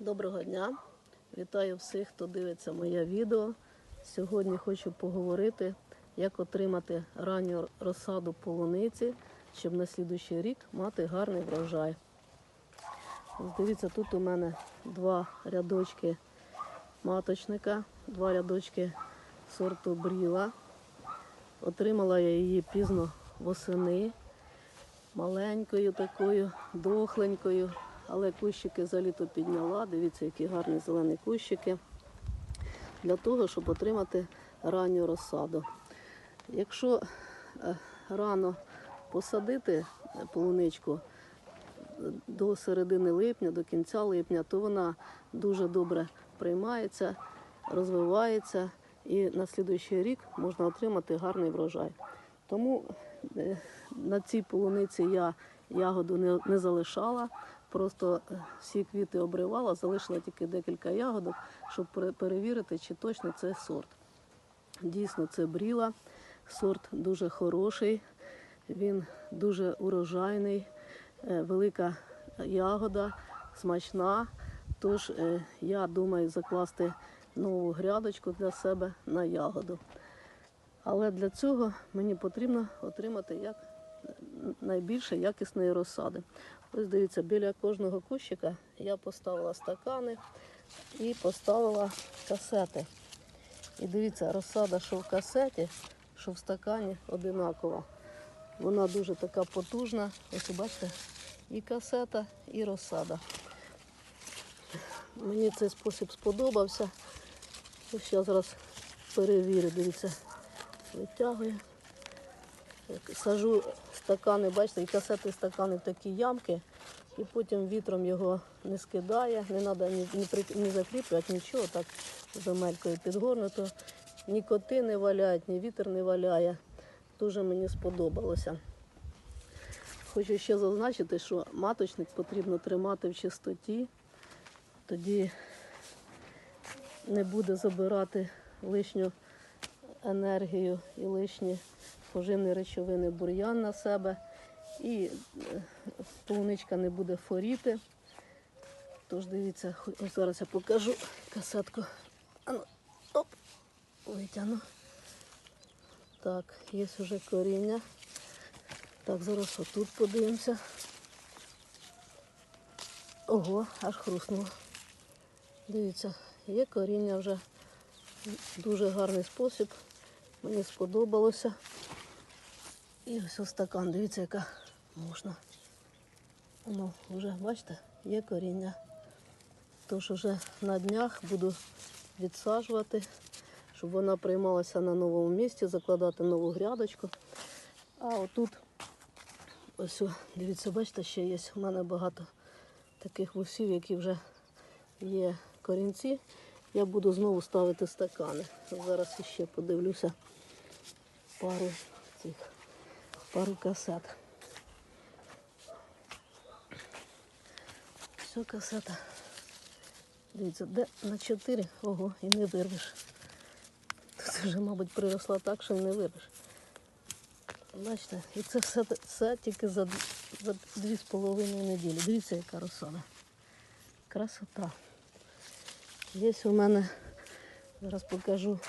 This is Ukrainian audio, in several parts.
Доброго дня! Вітаю всіх, хто дивиться моє відео. Сьогодні хочу поговорити, як отримати ранню розсаду полуниці, щоб на слідуючий рік мати гарний врожай. Дивіться, тут у мене два рядочки маточника, два рядочки сорту бріла. Отримала я її пізно восени, маленькою такою, дохленькою, але кущики за літо підняла. Дивіться, які гарні зелені кущики. Для того, щоб отримати ранню розсаду. Якщо е, рано посадити полуничку до середини липня, до кінця липня, то вона дуже добре приймається, розвивається і на слідуючий рік можна отримати гарний врожай. Тому е, на цій полуниці я ягоду не, не залишала, просто е, всі квіти обривала, залишила тільки декілька ягодок, щоб перевірити, чи точно це сорт. Дійсно, це бріла. Сорт дуже хороший, він дуже урожайний, е, велика ягода, смачна. Тож е, я думаю закласти нову грядочку для себе на ягоду. Але для цього мені потрібно отримати як найбільше якісної розсади. Ось дивіться, біля кожного кущика я поставила стакани і поставила касети. І дивіться, розсада, що в касеті, що в стакані одинакова. Вона дуже така потужна. Ось бачите, і касета, і розсада. Мені цей спосіб сподобався. Ось я зараз перевірю, дивіться, витягую. Сажу стакани, бачите, і касети, стакани в такі ямки, і потім вітром його не скидає, не треба ні, ні, ні закріплювати, нічого, так земелькою підгорнуто. Ні коти не валяють, ні вітер не валяє. Дуже мені сподобалося. Хочу ще зазначити, що маточник потрібно тримати в чистоті, тоді не буде забирати лишню енергію і лишні поживні речовини бур'ян на себе. І е, полуничка не буде форіти. Тож дивіться, ось зараз я покажу касетку. Ану, оп, витягну. Так, є вже коріння. Так, зараз отут подивимося. Ого, аж хруснуло. Дивіться, є коріння вже. Дуже гарний спосіб. Мені сподобалося. І ось ось стакан, дивіться, яка можна. Ну, вже, бачите, є коріння. Тож вже на днях буду відсаджувати, щоб вона приймалася на новому місці, закладати нову грядочку. А отут, ось, дивіться, бачите, ще є у мене багато таких вусів, які вже є корінці. Я буду знову ставити стакани. Зараз ще подивлюся пару цих пару касет. Все, касета. Дивіться, де на 4, ого, і не вирвеш. Тут вже, мабуть, приросла так, що не вирвеш. Бачите, і це все, все тільки за, за дві з половиною неділі. Дивіться, яка розсада. Красота. Є у мене, зараз покажу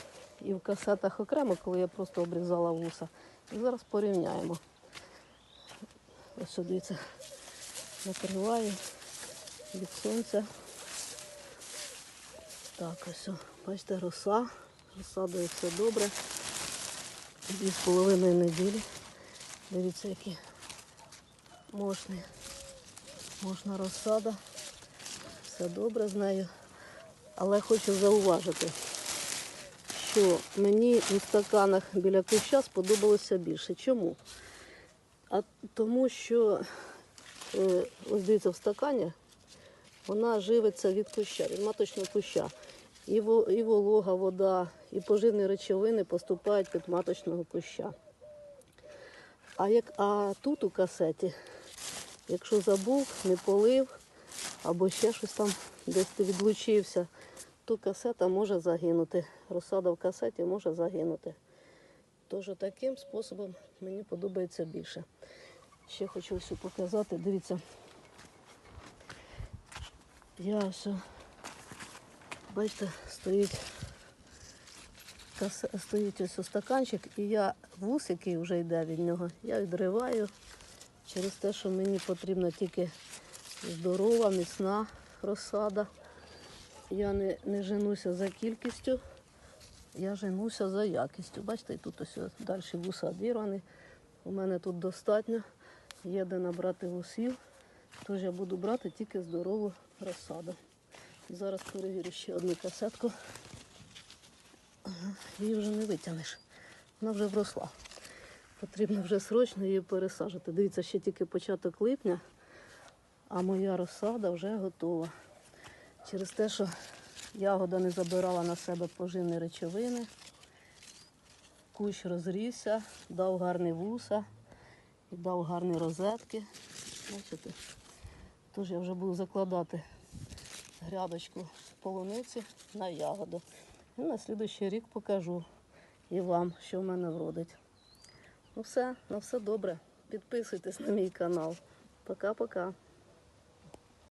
і в касетах окремо, коли я просто обрізала вуса. І зараз порівняємо. Ось сюди дивіться, накриваю від сонця. Так, ось, бачите, роса. Розсадою все добре. Дві з половиною неділі. Дивіться, які можні, можна розсада. Все добре з нею. Але хочу зауважити, що мені у стаканах біля куща сподобалося більше. Чому? А тому що, е, ось дивіться, в стакані вона живиться від куща, від маточного куща. І волога, вода, і поживні речовини поступають від маточного куща. А, як, а тут у касеті, якщо забув, не полив, або ще щось там десь ти відлучився, то касета може загинути. Розсада в касеті може загинути. Тож таким способом мені подобається більше. Ще хочу ось показати. Дивіться. Я ось Бачите, стоїть, стоїть ось стаканчик, і я вус, який вже йде від нього, я відриваю через те, що мені потрібна тільки здорова, міцна розсада. Я не, не женуся за кількістю, я женуся за якістю. Бачите, тут ось далі вуса одірвані. У мене тут достатньо. Є де набрати вусів. Тож я буду брати тільки здорову розсаду. Зараз перевірю ще одну касетку. Її вже не витягнеш. Вона вже вросла. Потрібно вже срочно її пересаджувати. Дивіться, ще тільки початок липня, а моя розсада вже готова. Через те, що ягода не забирала на себе поживні речовини, кущ розрісся, дав гарні вуса дав гарні розетки. Бачите? Тож я вже буду закладати грядочку полуниці на ягоду. І на слідуючий рік покажу і вам, що в мене вродить. Ну все, на все добре. Підписуйтесь на мій канал. Пока-пока.